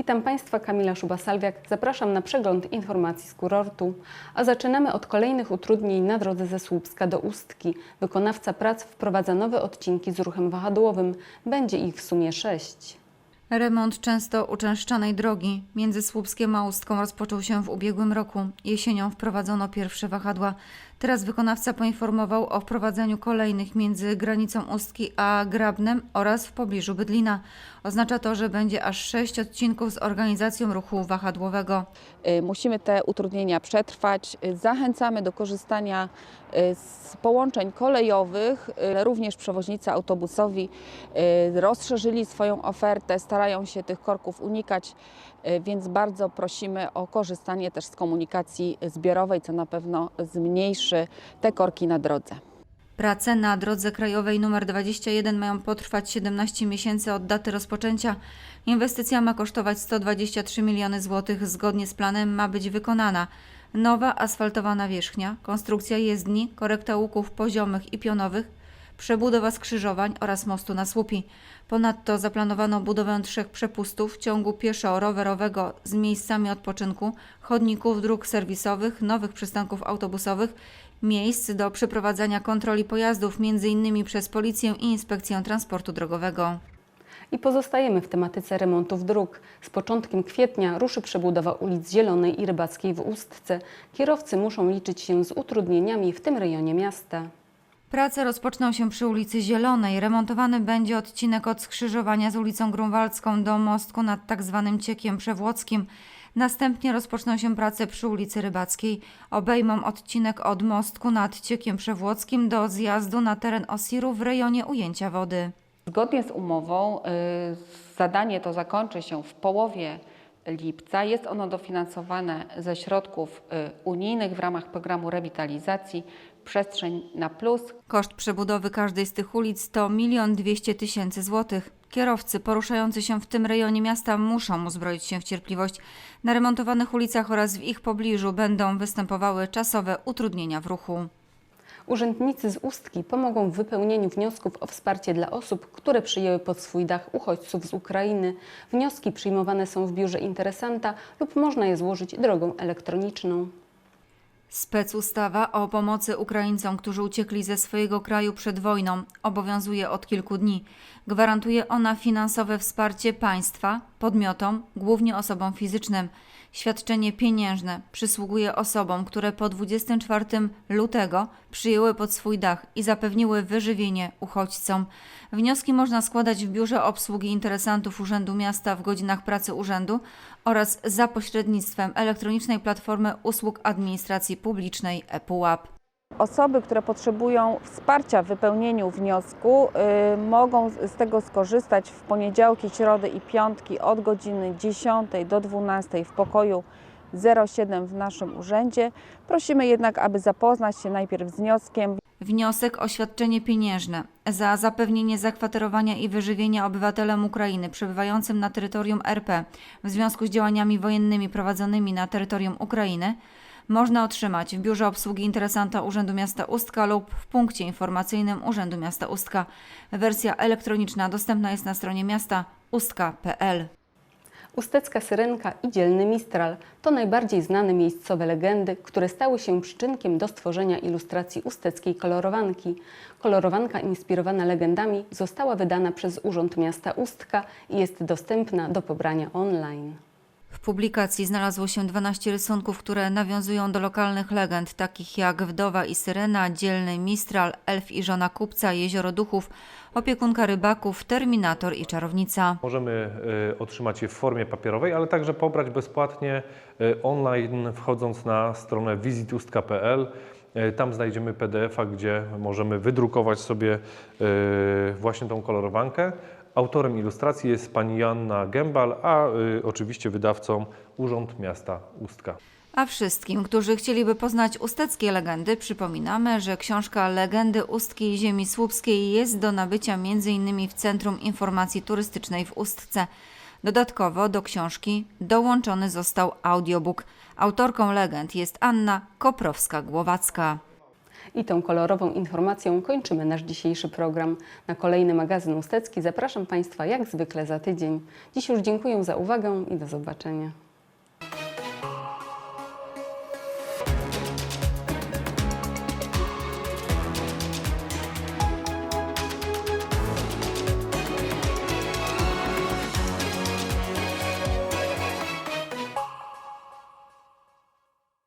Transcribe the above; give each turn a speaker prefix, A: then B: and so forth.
A: Witam Państwa, Kamila Szuba-Salwiak. Zapraszam na przegląd informacji z kurortu. A zaczynamy od kolejnych utrudnień na drodze ze Słupska do Ustki. Wykonawca prac wprowadza nowe odcinki z ruchem wahadłowym. Będzie ich w sumie sześć.
B: Remont często uczęszczanej drogi między Słupskiem a Ustką rozpoczął się w ubiegłym roku. Jesienią wprowadzono pierwsze wahadła. Teraz wykonawca poinformował o wprowadzeniu kolejnych między granicą Ustki a Grabnem oraz w pobliżu Bydlina. Oznacza to, że będzie aż sześć odcinków z organizacją ruchu wahadłowego.
C: Y, Musimy te utrudnienia przetrwać. Y, Zachęcamy do korzystania y, z połączeń kolejowych. Również przewoźnicy autobusowi rozszerzyli swoją ofertę, starają się tych korków unikać, więc bardzo prosimy o korzystanie też z komunikacji zbiorowej, co na pewno zmniejszy te korki na drodze.
B: Prace na drodze krajowej nr 21 mają potrwać 17 miesięcy od daty rozpoczęcia. Inwestycja ma kosztować 123 miliony złotych. Zgodnie z planem ma być wykonana nowa asfaltowa nawierzchnia, konstrukcja jezdni, korekta łuków poziomych i pionowych, przebudowa skrzyżowań oraz mostu na słupi. Ponadto zaplanowano budowę trzech przepustów w ciągu pieszo-rowerowego z miejscami odpoczynku, chodników, dróg serwisowych, nowych przystanków autobusowych, miejsc do przeprowadzania kontroli pojazdów, m.in. przez Policję i Inspekcję Transportu Drogowego.
A: I pozostajemy w tematyce remontów dróg. Z początkiem kwietnia ruszy przebudowa ulic Zielonej i Rybackiej w Ustce. Kierowcy muszą liczyć się z utrudnieniami w tym rejonie miasta.
B: Prace rozpoczną się przy ulicy Zielonej. Remontowany będzie odcinek od skrzyżowania z ulicą Grunwaldzką do mostku nad tak zwanym Ciekiem Przewłockim. Następnie rozpoczną się prace przy ulicy Rybackiej. Obejmą odcinek od mostku nad Ciekiem Przewłockim do zjazdu na teren Osiru w rejonie ujęcia wody.
C: Zgodnie z umową y, zadanie to zakończy się w połowie lipca. Jest ono dofinansowane ze środków y, unijnych w ramach programu rewitalizacji Przestrzeń na Plus.
B: Koszt przebudowy każdej z tych ulic to 1 200 tysięcy złotych. Kierowcy poruszający się w tym rejonie miasta muszą uzbroić się w cierpliwość. Na remontowanych ulicach oraz w ich pobliżu będą występowały czasowe utrudnienia w ruchu.
A: Urzędnicy z Ustki pomogą w wypełnieniu wniosków o wsparcie dla osób, które przyjęły pod swój dach uchodźców z Ukrainy. Wnioski przyjmowane są w biurze interesanta lub można je złożyć drogą elektroniczną.
B: Specustawa o pomocy Ukraińcom, którzy uciekli ze swojego kraju przed wojną, obowiązuje od kilku dni. Gwarantuje ona finansowe wsparcie państwa, podmiotom, głównie osobom fizycznym. Świadczenie pieniężne przysługuje osobom, które po 24 lutego przyjęły pod swój dach i zapewniły wyżywienie uchodźcom. Wnioski można składać w biurze obsługi interesantów Urzędu Miasta w godzinach pracy urzędu oraz za pośrednictwem elektronicznej platformy usług administracji publicznej ePUAP.
C: Osoby, które potrzebują wsparcia w wypełnieniu wniosku, y, mogą z tego skorzystać w poniedziałki, środy i piątki od godziny 10 do 12 w pokoju 07 w naszym urzędzie. Prosimy jednak, aby zapoznać się najpierw z wnioskiem.
B: Wniosek o świadczenie pieniężne za zapewnienie zakwaterowania i wyżywienia obywatelom Ukrainy przebywającym na terytorium RP w związku z działaniami wojennymi prowadzonymi na terytorium Ukrainy można otrzymać w Biurze Obsługi Interesanta Urzędu Miasta Ustka lub w punkcie informacyjnym Urzędu Miasta Ustka. Wersja elektroniczna dostępna jest na stronie miasta ustka.pl.
A: Ustecka Syrenka i Dzielny Mistral to najbardziej znane miejscowe legendy, które stały się przyczynkiem do stworzenia ilustracji usteckiej kolorowanki. Kolorowanka inspirowana legendami została wydana przez Urząd Miasta Ustka i jest dostępna do pobrania online.
B: W publikacji znalazło się 12 rysunków, które nawiązują do lokalnych legend, takich jak Wdowa i Syrena, Dzielny Mistral, Elf i Żona Kupca, Jezioro Duchów, Opiekunka Rybaków, Terminator i Czarownica.
D: Możemy y, otrzymać je w formie papierowej, ale także pobrać bezpłatnie y, online, wchodząc na stronę visitustka.pl. Y, Tam znajdziemy PDF-a, gdzie możemy wydrukować sobie właśnie tą kolorowankę. Autorem ilustracji jest pani Joanna Gębal, a y, oczywiście wydawcą Urząd Miasta Ustka.
B: A wszystkim, którzy chcieliby poznać usteckie legendy, przypominamy, że książka Legendy Ustki i Ziemi Słupskiej jest do nabycia m.in. w Centrum Informacji Turystycznej w Ustce. Dodatkowo do książki dołączony został audiobook. Autorką legend jest Anna Koprowska-Głowacka.
A: I tą kolorową informacją kończymy nasz dzisiejszy program. Na kolejny magazyn Ustecki zapraszam Państwa jak zwykle za tydzień. Dziś już dziękuję za uwagę i do zobaczenia.